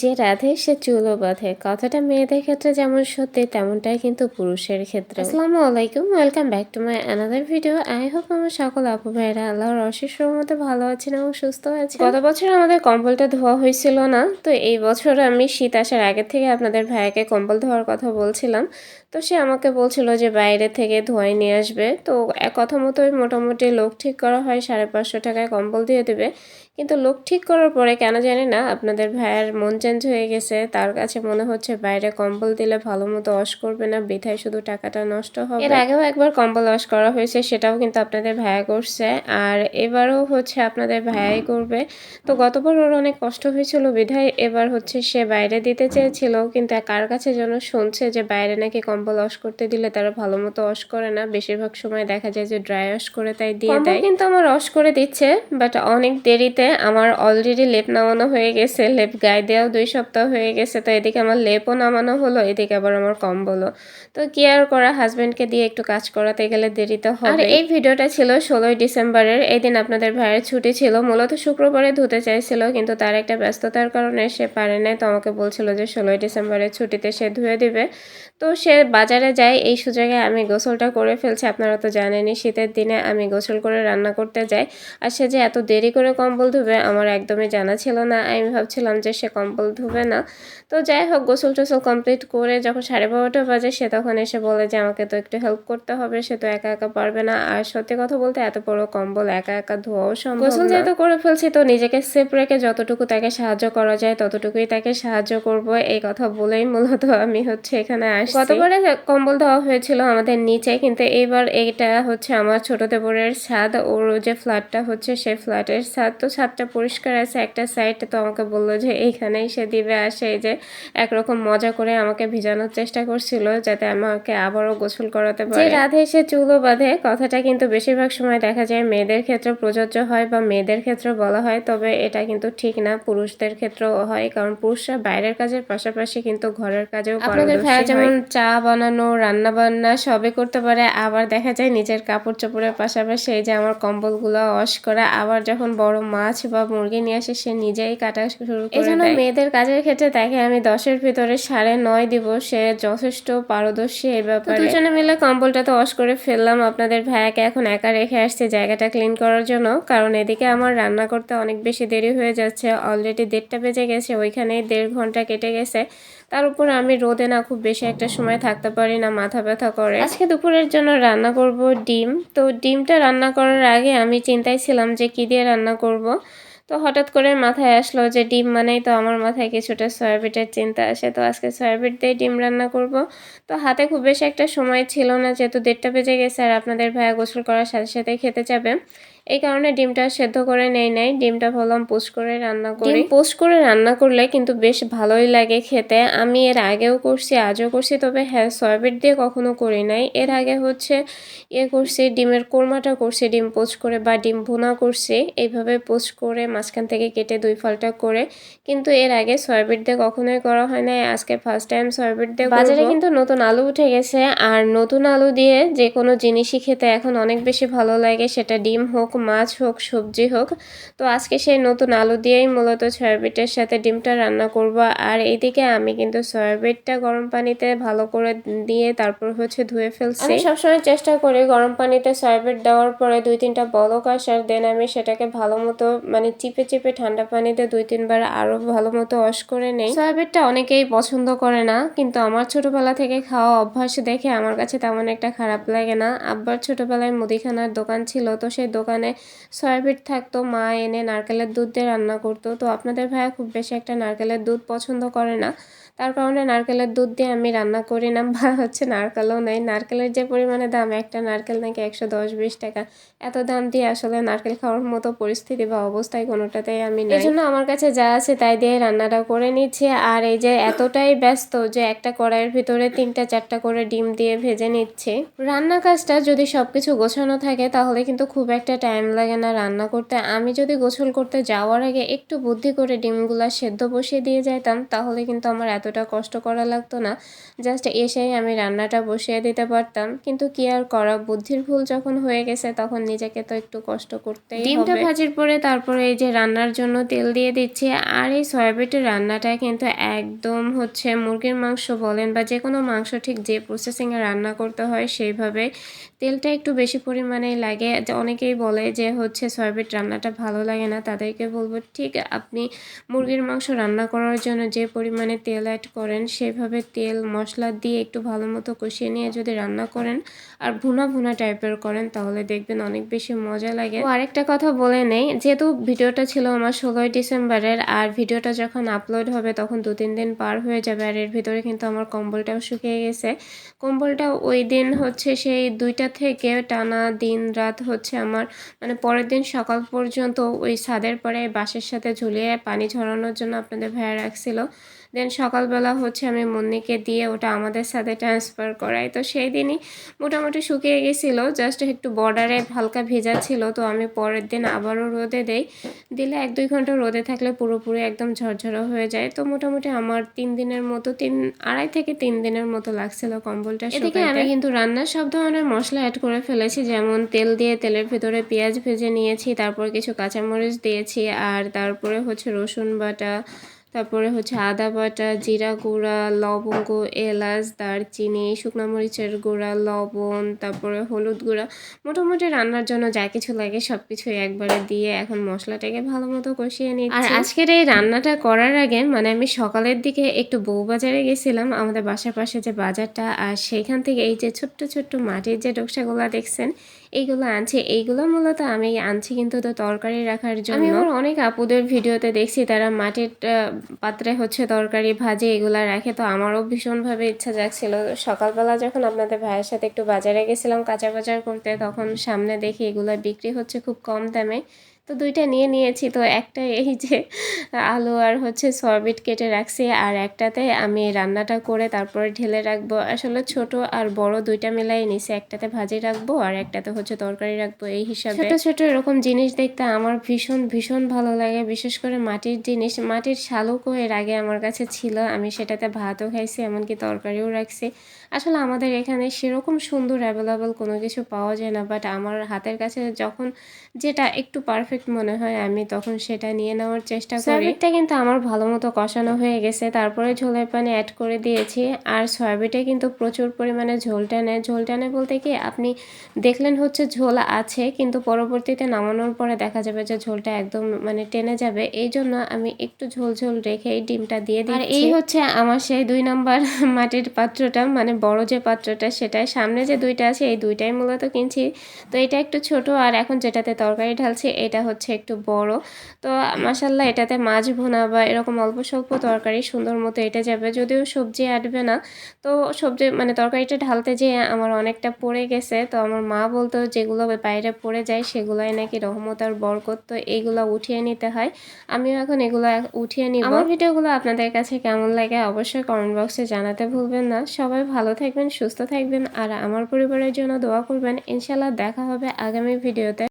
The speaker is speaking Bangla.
যে রাধে সে চুলো বাঁধে। কথাটা মেয়েদের ক্ষেত্রে যেমন সত্যি তেমনটাই কিন্তু পুরুষের ক্ষেত্রে আসসালামু আলাইকুম welcome back to my another video. I hope আমার সকল আপু ভাইরা আল্লাহর অশেষ মতো ভালো আছেন এবং সুস্থ আছেন। গত বছর আমাদের কম্বলটা ধোয়া হয়েছিল না তো এই বছর আমি শীত আসার আগে থেকে আপনাদের ভাইয়াকে কম্বল ধোয়ার কথা বলছিলাম। তো সে আমাকে বলছিল যে বাইরে থেকে ধোয়াই নিয়ে আসবে। তো এক কথা মতোই মোটামুটি লোক ঠিক করা হয় সাড়ে পাঁচশো টাকায় কম্বল দিয়ে দেবে। কিন্তু লোক ঠিক করার পরে কেন জানি না আপনাদের ভাইয়ের মন চেঞ্জ হয়ে গেছে। তার কাছে মনে হচ্ছে বাইরে কম্বল দিলে ভালো মতো ওয়াশ করবে না বৃথায় শুধু টাকাটা নষ্ট হবে। এর আগেও একবার কম্বল ওয়াশ করা হয়েছে সেটাও কিন্তু আপনাদের ভাইয়া করছে। আর এবারও হচ্ছে আপনাদের ভাইয়াই করবে। তো গতবার ওর অনেক কষ্ট হয়েছিল বিধায় এবার হচ্ছে সে বাইরে দিতে চেয়েছিল। কিন্তু কার কাছে যেন শুনছে যে বাইরে নাকি কম্বল ওয়াশ করতে দিলে তারা ভালো মতো ওয়াশ করে না বেশিরভাগ সময় দেখা যায় যে ড্রাই ওয়াশ করে তাই দিয়ে দেয়। কিন্তু আমার ওয়াশ করে দিচ্ছে বাট অনেক দেরিতে আমার অলরেডি লেপ নামানো হয়ে গেছে লেপ গায়ে দেওয়াও দুই সপ্তাহ হয়ে গেছে তো এদিকে আমার লেপও নামানো হলো এদিকে আবার আমার কম্বলও। তো কি আর করা হাজব্যান্ডকে দিয়ে একটু কাজ করাতে গেলে দেরিতে হবে আর এই ভিডিওটা ছিল ষোলোই ডিসেম্বরের এই দিন আপনাদের ভাইয়ের ছুটি ছিল মূলত শুক্রবারে ধুতে চাইছিল কিন্তু তার একটা ব্যস্ততার কারণে সে পারে নাই তো আমাকে বলছিল যে ষোলোই ডিসেম্বরের ছুটিতে সে ধুয়ে দিবে। তো সে বাজারে যায় এই সুযোগে আমি গোসলটা করে ফেলছি আপনারা তো জানেনই শীতের দিনে আমি গোসল করে রান্না করতে যাই আর সে যে এত দেরি করে কম্বল ধুবে আমার একদমই জানা ছিল না। আমি ভাবছিলাম যে সে কম্বল ধুবে না। তো যাই হোক গোসল টোসল কমপ্লিট করে যখন সাড়ে বারোটা বাজে সে তখন এসে বলে যে আমাকে তো একটু হেল্প করতে হবে সে তো একা একা পারবে না। আর সত্যি কথা বলতে এত বড় কম্বল একা একা ধোয়াও সম্ভব গোসল যেহেতু করে ফেলছি তো নিজেকে সেফ রেখে যতটুকু তাকে সাহায্য করা যায় ততটুকুই তাকে সাহায্য করব। এই কথা বলেই মূলত আমি হচ্ছে এখানে আসছি। গতবারে কম্বল দেওয়া হয়েছিল আমাদের নিচে কিন্তু এইবার এইটা হচ্ছে আমার ছোট দেবরের ছাদ। ওর যে ফ্ল্যাটটা হচ্ছে সেই ফ্ল্যাটের ছাদ। তো ছাদটা পরিষ্কার আছে একটা সাইড তো আমাকে বলল যে এইখানেই সে দিবে আসে এই যে একরকম মজা করে আমাকে ভিজানোর চেষ্টা করছিল যাতে আমাকে আবারও গোসল করাতে পারে। রাধে এসে চুলো বাঁধে কথাটা কিন্তু বেশিরভাগ সময় দেখা যায় মেয়েদের ক্ষেত্রে প্রযোজ্য হয় বা মেয়েদের ক্ষেত্রে বলা হয় তবে এটা কিন্তু ঠিক না পুরুষদের ক্ষেত্রেও হয় কারণ পুরুষরা বাইরের কাজের পাশাপাশি কিন্তু ঘরের কাজেও আপনাদের ভাইয়া যেমন চা বানানো রান্না বান্না সবই করতে পারে আবার দেখা যায় নিজের কাপড় চোপড়ের পাশাপাশি এই যে আমার কম্বলগুলো ওয়াশ করা আবার যখন বড় মাছ বা মুরগি নিয়ে আসে সে নিজেই কাটা শুরু করে এজন্য মেয়েদের কাজের ক্ষেত্রে তাকে আমি দশের ভিতরে সাড়ে নয় দিব সে যথেষ্ট পারদর্শী এই ব্যাপারে। দুজনে মিলে কম্বলটা তো ওয়াশ করে ফেললাম। আপনাদের ভাইয়াকে এখন একা রেখে আসছে জায়গাটা ক্লিন করার জন্য। কারণ এদিকে আমার রান্না করতে অনেক বেশি দেরি হয়ে যাচ্ছে। অলরেডি দেড়টা বেজে গেছে ওইখানেই দেড় ঘণ্টা কেটে গেছে। তার উপর আমি রোদে না খুব বেশি একটা সময় থাকতে পারি না, মাথা ব্যথা করে। আজকে দুপুরের জন্য রান্না করব ডিম। তো ডিমটা রান্না করার আগে আমি চিন্তায় ছিলাম যে কি দিয়ে রান্না করব। তো হঠাৎ করে মাথায় আসলো যে ডিম মানেই তো আমার মাথায় কিছুটা সয়াবিটের চিন্তা আসে। তো আজকে সয়াবিট দিয়ে ডিম রান্না করব। তো হাতে খুব বেশি একটা সময় ছিল না, যেহেতু দেড়টা বেজে গেছে আর আপনাদের ভাইয়া গোসল করার সাথে সাথে খেতে যাবে। এই কারণে ডিমটা সেদ্ধ করে নেই নাই। ডিমটা ভাবলাম পোস্ট করে রান্না করি। পোস্ট করে রান্না করলে কিন্তু বেশ ভালোই লাগে খেতে। আমি এর আগেও করছি আজও করছি তবে হ্যাঁ সয়াবিন দিয়ে কখনো করি নাই। এর আগে হচ্ছে ইয়ে করছি ডিমের কোরমাটা করছি ডিম পোস্ট করে বা ডিম ভুনা করছি। এইভাবে পোস্ট করে মাঝখান থেকে কেটে দুই ফলটা করে কিন্তু এর আগে সয়াবিন দিয়ে কখনোই করা হয় নাই। আজকে ফার্স্ট টাইম সয়াবিন দিয়ে বাজারে কিন্তু নতুন আলু উঠে গেছে। আর নতুন আলু দিয়ে যে কোনো জিনিসই খেতে এখন অনেক বেশি ভালো লাগে। সেটা ডিম হোক মাছ হোক সবজি হোক তো আজকে সেই নতুন আলু দিয়েই মূলত সয়াবিটের সাথে ডিমটা রান্না করব। আর এইদিকে আমি কিন্তু সয়াবিনটা গরম পানিতে ভালো করে দিয়ে তারপর হচ্ছে ধুয়ে ফেলছি। আমি সবসময় চেষ্টা করি গরম পানিতে সয়াবিট দেওয়ার পরে দুই তিনটা বলক আসার দেন আমি সেটাকে ভালো মতো মানে চিপে চিপে ঠান্ডা পানিতে দুই তিনবার আরও ভালো মতো ওয়াশ করে নেই। সয়াবিনটা অনেকেই পছন্দ করে না কিন্তু আমার ছোটবেলা থেকে খাওয়া অভ্যাস দেখে আমার কাছে তেমন একটা খারাপ লাগে না। আব্বার ছোটবেলায় মুদিখানার দোকান ছিল তো সেই দোকানে সয়াবিট থাকতো, মা এনে নারকেলের দুধ দিয়ে রান্না করতো। তো আপনাদের ভাইয়া খুব বেশি একটা নারকেলের দুধ পছন্দ করে না। তার কারণে নারকেলের দুধ দিয়ে আমি রান্না করি না, বা হচ্ছে নারকেলও নেই। নারকেলের যে পরিমাণে দাম, একটা নারকেল নাকি একশো দশ বিশ টাকা। এত দাম দিয়ে আসলে নারকেল খাওয়ার মতো পরিস্থিতি বা অবস্থায় কোনোটাতেই আমি এই জন্য আমার কাছে যা আছে তাই দিয়ে রান্নাটা করে নিচ্ছি। আর এই যে এতটাই ব্যস্ত যে একটা কড়াইয়ের ভিতরে তিনটা চারটা করে ডিম দিয়ে ভেজে নিচ্ছে। রান্না কাজটা যদি সব কিছু গোছানো থাকে, তাহলে কিন্তু খুব একটা টাইম লাগে না রান্না করতে। আমি যদি গোসল করতে যাওয়ার আগে একটু বুদ্ধি করে ডিমগুলা সেদ্ধ বসিয়ে দিয়ে যাইতাম, তাহলে কিন্তু আমার এতটা কষ্ট করা লাগতো না জাস্ট এসেই আমি রান্নাটা বসিয়ে দিতে পারতাম। কিন্তু কি আর করা বুদ্ধির ভুল যখন হয়ে গেছে তখন নিজেকে তো একটু কষ্ট করতে ডিমটা ভাজির পরে তারপরে এই যে রান্নার জন্য তেল দিয়ে দিচ্ছি আর এই সয়াবিনের রান্নাটা কিন্তু একদম হচ্ছে মুরগির মাংস বলেন বা যে কোনো মাংস ঠিক যে প্রসেসিংয়ে রান্না করতে হয় সেইভাবে তেলটা একটু বেশি পরিমাণে লাগে। অনেকেই বলে যে হচ্ছে সয়াবিন রান্নাটা ভালো লাগে না। তাদেরকে বলব, ঠিক, আপনি মুরগির মাংস রান্না করার জন্য যে পরিমাণে তেল অ্যাড করেন, সেভাবে তেল, মশলা দিয়ে একটু ভালো মতো কষিয়ে নিয়ে যদি রান্না করেন আর ভুনা ভুনা টাইপের করেন, তাহলে দেখবেন অনেক বেশি মজা লাগে। আরেকটা কথা বলে নেই, যেহেতু ভিডিওটা ছিল আমার ষোলোই ডিসেম্বরের আর ভিডিওটা যখন আপলোড হবে তখন দু তিন দিন পার হয়ে যাবে। আর এর ভিতরে কিন্তু আমার কম্বলটাও শুকিয়ে গেছে। কম্বলটা ওই দিন হচ্ছে সেই দুইটা থেকে টানা দিন রাত হচ্ছে আমার। মানে পরের দিন সকাল পর্যন্ত ওই ছাদের পরে বাসের সাথে ঝুলিয়ে পানি ঝরানোর জন্য আপনাদের ভাইয়া রাখছিল দেন সকালবেলা হচ্ছে আমি মুন্নিকে দিয়ে ওটা আমাদের সাথে ট্রান্সফার করাই। তো সেই দিনই মোটামুটি শুকিয়ে গেছিল জাস্ট একটু বর্ডারে হালকা ভেজা ছিল তো আমি পরের দিন আবারও রোদে দেই। দিলে এক দুই ঘণ্টা রোদে থাকলে পুরোপুরি একদম ঝরঝরা হয়ে যায়। তো মোটামুটি আমার তিন দিনের মতো তিন আড়াই থেকে তিন দিনের মতো লাগছিল কম্বলটা এদিকে আমি কিন্তু রান্নার সব ধরনের মশলা অ্যাড করে ফেলেছি যেমন তেল দিয়ে তেলের ভেতরে পেঁয়াজ ভেজে নিয়েছি তারপর কিছু কাঁচামরিচ দিয়েছি আর তারপরে হচ্ছে রসুন বাটা তারপরে হচ্ছে আদা বাটা, জিরা গুঁড়া, লবঙ্গ, এলাচ, দারচিনি, শুকনো মরিচের গুঁড়া, লবণ, তারপরে হলুদ গুঁড়া। মোটামুটি রান্নার জন্য যা কিছু লাগে সব কিছুই একবারে দিয়ে এখন মশলাটাকে ভালো মতো কষিয়ে নিই আর আজকের এই রান্নাটা করার আগে মানে আমি সকালের দিকে একটু বউবাজারে গেছিলাম, আমাদের বাসার পাশে যে বাজারটা, আর সেইখান থেকে এই যে ছোট্ট ছোট্ট মাটির যে ডোকসাগুলো দেখছেন এইগুলো আনছে এইগুলো মূলত আমি আনছি কিন্তু তো তরকারি রাখার জন্য। আমি আমার অনেক আপুদের ভিডিওতে দেখছি তারা মাটির পাত্রে হচ্ছে তরকারি ভাজি এগুলো রাখে। তো আমারও ভীষণভাবে ইচ্ছা যাচ্ছিল সকালবেলা যখন আপনাদের ভাইয়ের সাথে একটু বাজারে গেছিলাম কাঁচা বাজার করতে তখন সামনে দেখি এগুলো বিক্রি হচ্ছে খুব কম দামে। তো দুইটা নিয়ে নিয়েছি। তো একটা এই যে আলু আর হচ্ছে সয়াবিট কেটে রাখছি আর একটাতে আমি রান্নাটা করে তারপরে ঢেলে রাখব। আসলে ছোট আর বড় দুইটা মিলাই নিছি। একটাতে ভাজি রাখব আর একটাতে হচ্ছে তরকারি রাখব এই হিসাবে। ছোট ছোট এরকম জিনিস দেখতে আমার ভীষণ ভীষণ ভালো লাগে। বিশেষ করে মাটির জিনিস, মাটির শালুকও এর আগে আমার কাছে ছিল। আমি সেটাতে ভাতও খাইছি, এমনকি তরকারিও রাখছি। আসলে আমাদের এখানে সেরকম সুন্দর অ্যাভেলেবল কোনো কিছু পাওয়া যায় না। বাট আমার হাতের কাছে যখন যেটা একটু পারফেক্ট মনে হয় আমি তখন সেটা নিয়ে নেওয়ার চেষ্টা করি। সয়াবিনটা কিন্তু আমার ভালো মতো কষানো হয়ে গেছে। তারপরে ঝোলের পানি অ্যাড করে দিয়েছি। আর সয়াবিনটা কিন্তু প্রচুর পরিমাণে ঝোল টানে। ঝোল টানে বলতে কি আপনি দেখলেন হচ্ছে ঝোল আছে কিন্তু পরবর্তীতে নামানোর পরে দেখা যাবে যে ঝোলটা একদম মানে টেনে যাবে। এই জন্য আমি একটু ঝোল ঝোল রেখে এই ডিমটা দিয়ে দিই আর এই হচ্ছে আমার সেই দুই নাম্বার মাটির পাত্রটা মানে বড় যে পাত্রটা সেটাই সামনে যে দুইটা আছে এই দুইটাই মূলত কিনছি। তো এটা একটু ছোট আর এখন যেটাতে তরকারি ঢালছি এটা হচ্ছে একটু বড়। তো মাসাল্লাহ এটাতে মাছ ভুনা বা এরকম অল্প স্বল্প তরকারি সুন্দর মতো এটা যাবে। যদিও সবজি আটবে না। তো সবজি মানে তরকারিটা ঢালতে যেয়ে আমার অনেকটা পড়ে গেছে। তো আমার মা বলতো যেগুলো বাইরে পড়ে যায় সেগুলাই নাকি রহমত আর বরকত। তো এইগুলো উঠিয়ে নিতে হয়। আমিও এখন এগুলো উঠিয়ে নিব। আমার ভিডিওগুলো আপনাদের কাছে কেমন লাগে অবশ্যই কমেন্ট বক্সে জানাতে ভুলবেন না। সবাই ভালো থাকবেন, সুস্থ থাকবেন। আর আমার পরিবারের জন্য দোয়া করবেন। ইনশাল্লাহ দেখা হবে আগামী ভিডিওতে।